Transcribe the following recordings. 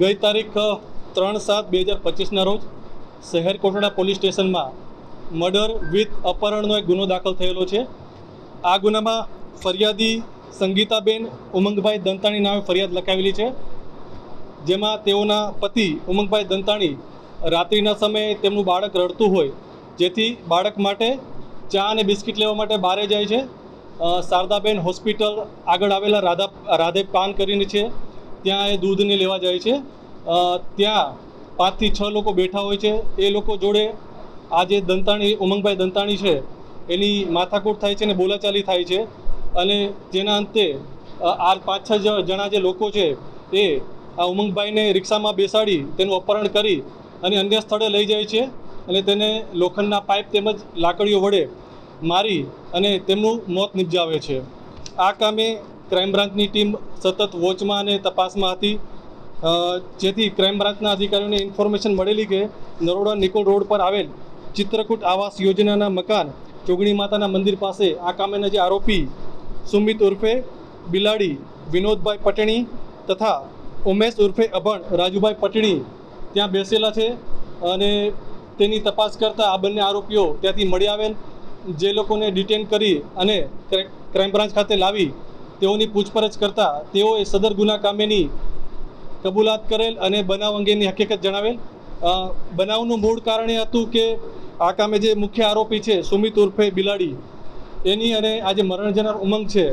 ગઈ તારીખ ત્રણ સાત બે હજાર પચીસના રોજ શહેર કોટડા પોલીસ સ્ટેશનમાં મર્ડર વિથ અપહરણનો એક ગુનો દાખલ થયેલો છે. આ ગુનામાં ફરિયાદી સંગીતાબેન, ઉમંગભાઈ દંતાણી નામે ફરિયાદ લખાવેલી છે. જેમાં તેઓના પતિ ઉમંગભાઈ દંતાણી રાત્રિના સમયે તેમનું બાળક રડતું હોય, જેથી બાળક માટે ચા અને બિસ્કિટ લેવા માટે બહારે જાય છે. શારદાબેન હોસ્પિટલ આગળ આવેલા રાધા, રાધે પાન કરીને છે. ત્યાં એ દૂધને લેવા જાય છે. ત્યાં પાંચથી છ લોકો બેઠા હોય છે. એ લોકો જોડે આ જે દંતાણી, ઉમંગભાઈ દંતાણી છે, એની માથાકૂટ થાય છે અને બોલાચાલી થાય છે. અને જેના અંતે આ પાંચ છ જણા જે લોકો છે, એ આ ઉમંગભાઈને રિક્ષામાં બેસાડી તેનું અપહરણ કરી અને અન્ય સ્થળે લઈ જાય છે અને તેને લોખંડના પાઇપ તેમજ લાકડીઓ વડે મારી અને તેમનું મોત નિપજાવે છે. આ કામે ક્રાઇમ બ્રાન્ચની ટીમ સતત વોચમાં અને તપાસમાં હતી. જેથી ક્રાઇમ બ્રાન્ચના અધિકારીઓને ઇન્ફોર્મેશન મળેલી કે નરોડા નિકોલ રોડ પર આવેલ ચિત્રકૂટ આવાસ યોજનાના મકાન ચોગણી માતાના મંદિર પાસે આ કામેના જે આરોપી સુમિત ઉર્ફે, બિલાડી વિનોદભાઈ પટણી તથા ઉમેશ ઉર્ફે અભણ રાજુભાઈ પટણી ત્યાં બેસેલા છે અને તેની તપાસ કરતાં આ બંને આરોપીઓ ત્યાંથી મળી આવેલ. જે લોકોને ડિટેન કરી અને ક્રાઇમ બ્રાન્ચ ખાતે લાવી તેઓની પૂછપરછ કરતાં તેઓએ સદર ગુના કામેની કબૂલાત કરેલ અને બનાવ અંગેની હકીકત જણાવેલ. બનાવનું મૂળ કારણ એ હતું કે આ કામે જે મુખ્ય આરોપી છે, સુમિત ઉર્ફે બિલાડી, એની અને આ જે મરણ જનાર ઉમંગ છે,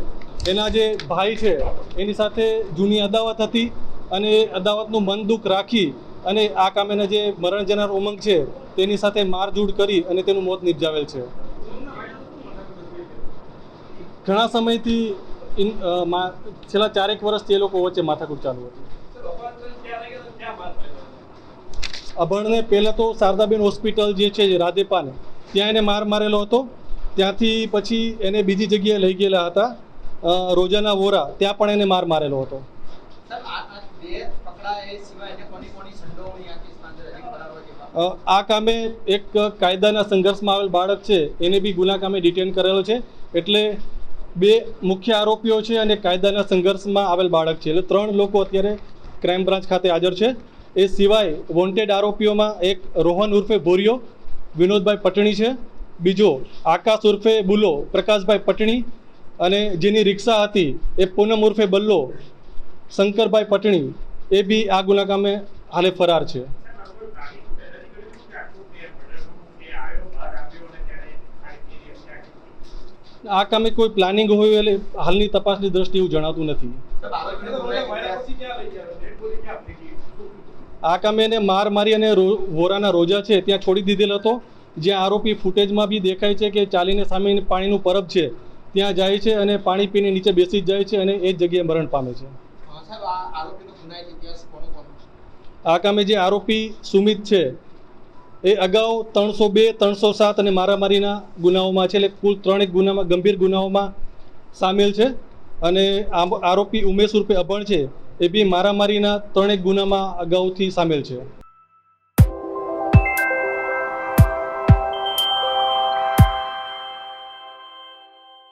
એના જે ભાઈ છે, એની સાથે જૂની અદાવત હતી અને એ અદાવતનું મન દુઃખ રાખી અને આ કામેના જે મરણ જનાર ઉમંગ છે, તેની સાથે મારઝૂડ કરી અને તેનું મોત નિપજાવેલ છે. ઘણા સમયથી ઇન છેલ્લા ચારેક વર્ષથી એ લોકો વચ્ચે માથાકૂટ ચાલુ હતી. અભણને પહેલાં તો શારદાબેન હોસ્પિટલ જે છે રાધેપાને ત્યાં એને માર મારેલો હતો. ત્યાંથી પછી એને બીજી જગ્યાએ લઈ ગયેલા હતા. રોજાના વોરા ત્યાં પણ એને માર મારેલો હતો. આ કામે એક કાયદાના સંઘર્ષમાં આવેલ બાળક છે એને બી ગુના કામે ડિટેન કરેલો છે. એટલે બે મુખ્ય આરોપીઓ છે અને કાયદાના સંઘર્ષમાં આવેલ બાળક છે. એટલે ત્રણ લોકો અત્યારે ક્રાઇમ બ્રાન્ચ ખાતે હાજર છે. એ સિવાય વોન્ટેડ આરોપીઓમાં એક રોહન ઉર્ફે ભોરિયો, વિનોદભાઈ પટણી છે. બીજો આકાશ ઉર્ફે બુલો, પ્રકાશભાઈ પટણી અને જેની રિક્ષા હતી એ પૂનમ ઉર્ફે બલ્લો, શંકરભાઈ પટણી, એ બી આ ગુનાકામે હાલે ફરાર છે. આ કામે કોઈ પ્લાનિંગ હોય એટલે હાલની તપાસની દ્રષ્ટિએ એવું જણાતું નથી. આ કામે એને માર મારી અને વોરાના રોજા છે ત્યાં છોડી દીધેલ હતો. જ્યાં આરોપી ફૂટેજમાં બી દેખાય છે કે ચાલીને સામે પાણીનું પરબ છે ત્યાં જાય છે અને પાણી પીને નીચે બેસી જ જાય છે અને એ જ જગ્યાએ મરણ પામે છે? આ કામે જે આરોપી સુમિત છે એ અગાઉ ત્રણસો બે, ત્રણસો સાત અને મારામારીના ગુનાઓમાં છે, એટલે કુલ ત્રણેક ગુનામાં, ગંભીર ગુનાઓમાં સામેલ છે. અને આરોપી ઉમેશ રૂપે અભણ છે, એ બી મારામારીના ત્રણેક ગુનામાં અગાઉથી સામેલ છે.